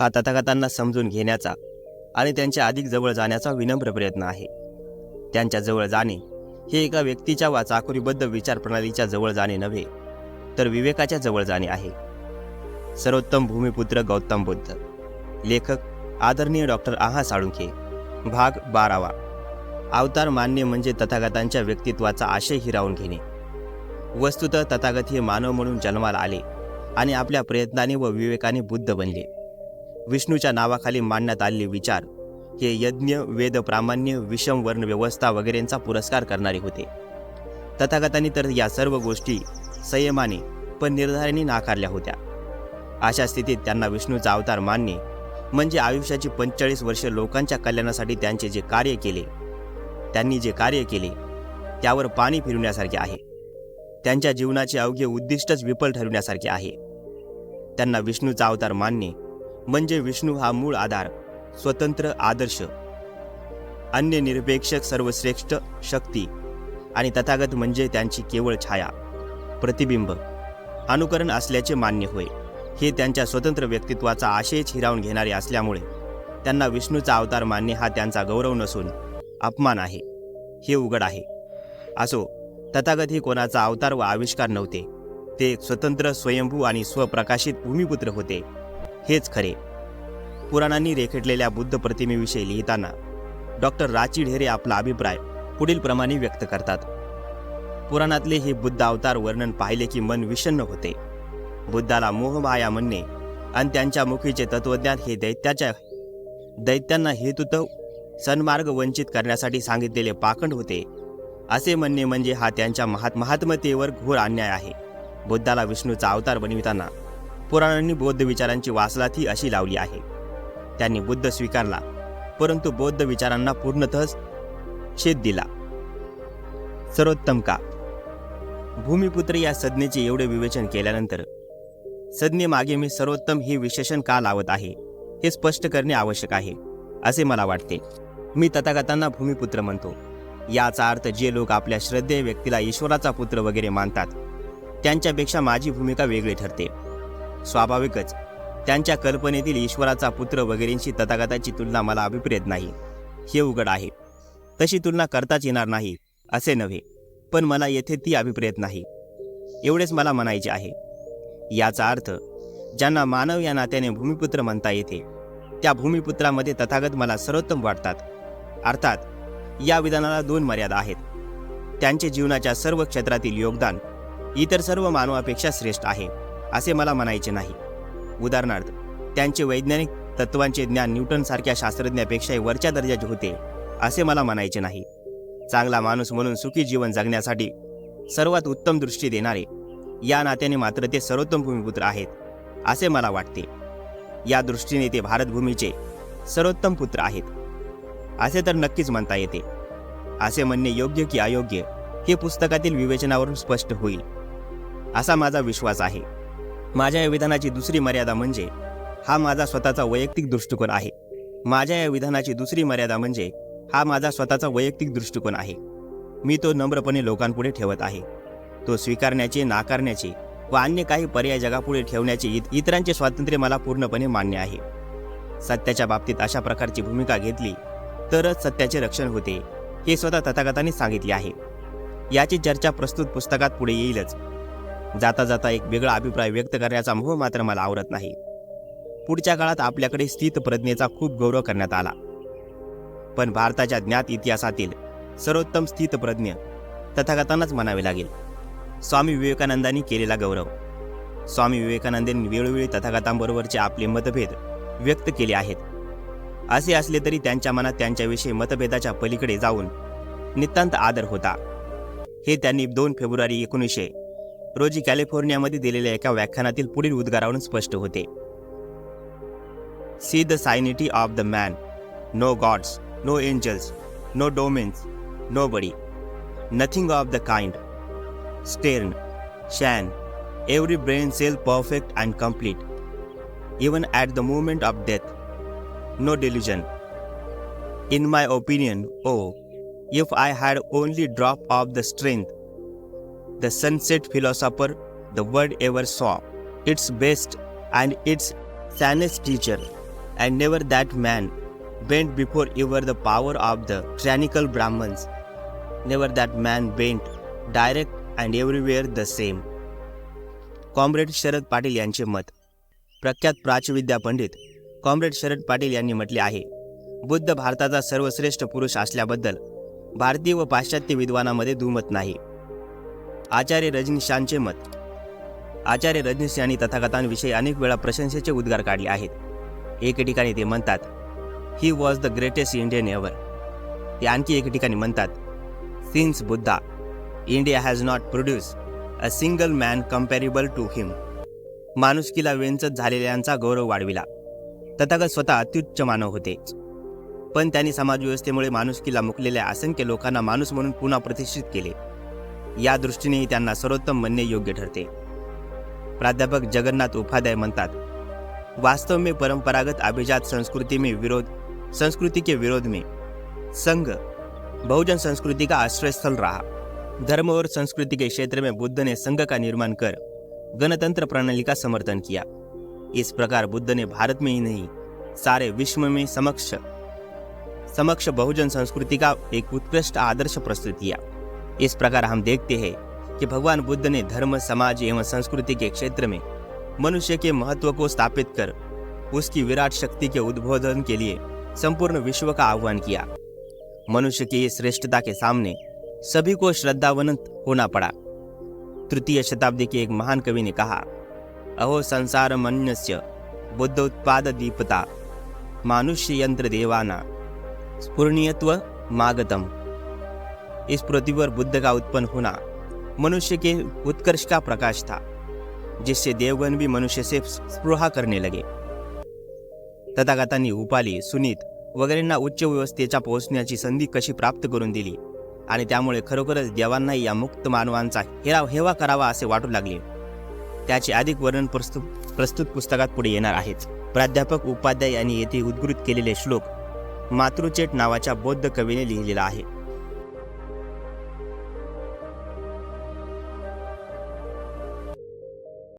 हा तथागतांना समजून घेण्याचा आणि त्यांच्या अधिक जवळ जाण्याचा विनम्र प्रयत्न आहे. त्यांच्या जवळ जाणे हे एका व्यक्तीच्या वा चाकोरीबद्ध विचारप्रणालीच्या जवळ जाणे नव्हे तर विवेकाच्या जवळ जाणे आहे. सर्वोत्तम भूमिपुत्र गौतम बुद्ध लेखक आदरणीय डॉक्टर आहा साळुंखे भाग बारावा. अवतार मान्य म्हणजे तथागतांच्या व्यक्तित्वाचा आशय हिरावून घेणे. वस्तुतः तथागत हे मानव म्हणून जन्माला आले आणि आपल्या प्रयत्नाने व विवेकाने बुद्ध बनले. विष्णूच्या नावाखाली मांडण्यात आलेले विचार हे यज्ञ वेद प्रामाण्य विषम वर्ण व्यवस्था वगैरेंचा पुरस्कार करणारे होते. तथागतांनी तर या सर्व गोष्टी संयमाने पण निर्धाराने नाकारल्या होत्या. अशा स्थितीत त्यांना विष्णूचा अवतार मानणे म्हणजे आयुष्याची पंचेचाळीस वर्ष लोकांच्या कल्याणासाठी त्यांचे जे कार्य केले त्यांनी जे कार्य केले त्यावर पाणी फिरवण्यासारखे आहे. त्यांच्या जीवनाचे अवघे उद्दिष्टच विफल ठरवण्यासारखे आहे. त्यांना विष्णूचा अवतार मानणे म्हणजे विष्णू हा मूळ आधार स्वतंत्र आदर्श. अन्य निरपेक्षक सर्वश्रेष्ठ शक्ती आणि तथागत म्हणजे त्यांची केवळ छाया प्रतिबिंब. अनुकरण असल्याचे मान्य होय. हे त्यांच्या स्वतंत्र व्यक्तित्वाचा आशयच हिरावून घेणारे असल्यामुळे त्यांना विष्णूचा अवतार मानणे हा त्यांचा गौरव नसून अपमान आहे. हे उघड आहे. असो तथागत हे कोणाचा अवतार व आविष्कार नव्हते. ते एक स्वतंत्र स्वयंभू आणि स्वप्रकाशित भूमिपुत्र होते. हेच खरे. पुराणांनी रेखटलेल्या बुद्ध प्रतिमेविषयी लिहिताना डॉक्टर राची ढेरे आपला अभिप्राय पुढील प्रमाणे व्यक्त करतात. पुराणातले हे बुद्ध अवतार वर्णन पाहिले की मन विषण्ण होते. बुद्धाला मोहमाया म्हणणे आणि त्यांच्या मुखीचे तत्वज्ञान हे दैत्याच्या दैत्यांना हेतुतव सन्मार्ग वंचित करण्यासाठी सांगितलेले पाखंड होते. असे म्हणणे म्हणजे हा त्यांच्या महात महात्मतेवर घोर अन्याय आहे. बुद्धाला विष्णूचा अवतार बनविताना पुराणांनी बौद्ध विचारांची वासलाथी अशी लावली आहे. त्यांनी बुद्ध स्वीकारला परंतु बौद्ध विचारांना पूर्णतः छेद दिला. सर्वोत्तम का? भूमिपुत्र या संज्ञेचे एवढे विवेचन केल्यानंतर संज्ञेमागे मी सर्वोत्तम हे विशेषण का लावत आहे हे स्पष्ट करणे आवश्यक आहे असे मला वाटते. मी तथागतांना भूमिपुत्र म्हणतो. याचा अर्थ जे लोक आपल्या श्रद्धेय व्यक्तीला ईश्वराचा पुत्र वगैरे मानतात त्यांच्यापेक्षा माझी भूमिका वेगळी ठरते. स्वाभाविकच. त्यांच्या कल्पनेतील ईश्वराचा पुत्र वगैरेंशी तथागताची तुलना मला अभिप्रेत नाही. हे उघड आहे. तशी तुलना करताच येणार नाही असे नव्हे पण मला येथे ती अभिप्रेत नाही. एवढेच मला म्हणायचे आहे. याचा अर्थ ज्यांना मानव या नात्याने भूमिपुत्र म्हणता येते त्या भूमिपुत्रामध्ये तथागत मला सर्वोत्तम वाटतात. अर्थात या विधानाला दोन मर्यादा आहेत. त्यांचे जीवनाच्या सर्व क्षेत्रातील योगदान इतर सर्व मानवापेक्षा श्रेष्ठ आहे. असे मला म्हणायचे नाही. उदाहरणार्थ त्यांचे वैज्ञानिक तत्वांचे ज्ञान न्यूटनसारख्या शास्त्रज्ञापेक्षाही वरच्या दर्जाचे होते असे मला म्हणायचे नाही. चांगला माणूस म्हणून सुखी जीवन जगण्यासाठी सर्वात उत्तम दृष्टी देणारे या नात्याने मात्र ते सर्वोत्तम भूमिपुत्र आहेत असे मला वाटते. या दृष्टीने ते भारतभूमीचे सर्वोत्तम पुत्र आहेत असे तर नक्कीच म्हणता येते. असे म्हणणे योग्य की अयोग्य हे पुस्तकातील विवेचनावरून स्पष्ट होईल असा माझा विश्वास आहे. माझ्या या विधानाची दुसरी मर्यादा म्हणजे हा माझा स्वतःचा वैयक्तिक दृष्टिकोन आहे. माझ्या या विधानाची दुसरी मर्यादा म्हणजे हा माझा स्वतःचा वैयक्तिक दृष्टिकोन आहे. मी तो नम्रपणे लोकांपुढे ठेवत आहे. तो स्वीकारण्याचे नाकारण्याचे व अन्य काही पर्याय जगापुढे ठेवण्याचे इत इतरांचे स्वातंत्र्य मला पूर्णपणे मान्य आहे. सत्याच्या बाबतीत अशा प्रकारची भूमिका घेतली तरच सत्याचे रक्षण होते हे स्वतः तथागताने सांगितले आहे. याची चर्चा प्रस्तुत पुस्तकात पुढे येईलच. जाता जाता एक वेगळा अभिप्राय व्यक्त करण्याचा मोह मात्र मला आवडत नाही. पुढच्या काळात आपल्याकडे स्थित प्रज्ञेचा खूप गौरव करण्यात आला. पण भारताच्या ज्ञात इतिहासातील सर्वोत्तम स्थित प्रज्ञ तथागतांनाच म्हणावे लागेल. स्वामी विवेकानंदांनी केलेला गौरव. स्वामी विवेकानंदांनी वेळोवेळी तथागतांबरोबरचे आपले मतभेद व्यक्त केले आहेत. असे असले तरी त्यांच्या मनात त्यांच्याविषयी मतभेदाच्या पलीकडे जाऊन नितांत आदर होता. हे त्यांनी दोन फेब्रुवारी एकोणीसशे रोजी कॅलिफोर्नियामध्ये दिलेल्या एका व्याख्यानातील पुढील उद्गारावरून स्पष्ट होते. See the sanity of the man no gods no angels no demons no body nothing of the kind stern sane every brain cell perfect and complete even at the movement of death no delusion in my opinion oh if I had only drop of the strength the sunset philosopher the world ever saw, its best and its sanest teacher, and never that man bent before ever the power of the tyrannical Brahmans never that man bent direct and everywhere the same. Comrade Sharad Patil यांचे मत. प्रख्यात प्राच्यविद्या पंडित comrade Sharad Patil यांनी म्हटले आहे बुद्ध भारताचा सर्वश्रेष्ठ पुरुष असल्याबद्दल भारतीय व पाश्चात्य विद्वानामध्ये दुमत नाही. आचार्य रजनीशांचे मत. आचार्य रजनीश यांनी तथागतांविषयी अनेक वेळा प्रशंसेचे उद्गार काढले आहेत. एके ठिकाणी ते म्हणतात he was the greatest Indian ever ते आणखी एके ठिकाणी म्हणतात since Buddha India has not produce a single man comparable to him माणुसकीला वेंचत झालेल्यांचा गौरव वाढविला. तथागत स्वतः अत्युच्च मानव होते. पण त्यांनी समाजव्यवस्थेमुळे माणुसकीला मुकलेल्या असंख्य लोकांना माणूस म्हणून पुन्हा प्रतिष्ठित केले. या दृष्टीनेही त्यांना सर्वोत्तम म्हणणे योग्य ठरते. प्राध्यापक जगन्नाथ उपाध्याय म्हणतात, वास्तव में परंपरागत अभिजात संस्कृति में विरोध, संस्कृति के विरोध में संघ, बहुजन संस्कृति का आश्रय स्थल रहा। धर्म और संस्कृति के क्षेत्र में बुद्ध ने संघ का निर्माण कर गणतंत्र प्रणाली का समर्थन किया। इस प्रकार बुद्ध ने भारत में ही नहीं, सारे विश्व में समक्ष समक्ष बहुजन संस्कृति का एक उत्कृष्ट आदर्श प्रस्तुत किया। इस प्रकार हम देखते हैं कि भगवान बुद्ध ने धर्म, समाज एवं संस्कृति के क्षेत्र में मनुष्य के महत्व को स्थापित कर उसकी विराट शक्ति के उद्बोधन के लिए संपूर्ण विश्व का आह्वान किया। मनुष्य की इस श्रेष्ठता के सामने सभी को श्रद्धावनत होना पड़ा। तृतीय शताब्दी के एक महान कवि ने कहा, अहो संसार मन्यस्य बुद्ध उत्पाद दीपता मानुष्य यंत्र देवाना स्फुरणीयत्व मागतम। इस पृथ्वी पर बुद्ध का उत्पन्न होना मनुष्य के उत्कर्ष का प्रकाश था जिससे देवगण भी मनुष्य से स्पृहा करने लगे। तथागतांनी उपाली सुनीत वगैरेंना उच्च व्यवस्थेच्या पोहोचण्याची संधी कशी प्राप्त करून दिली? आणि त्यामुळे खरोखरच देवांनाही या मुक्त मानवांचा हेराव हेवा करावा असे वाटू लागले. त्याचे अधिक वर्णन प्रस्तुत प्रस्तुत पुस्तकात पुढे येणार आहेच प्राध्यापक उपाध्याय यांनी येथे उद्गृत केलेले श्लोक मातृचेट नावाच्या बौद्ध कवीने लिहिलेला आहे.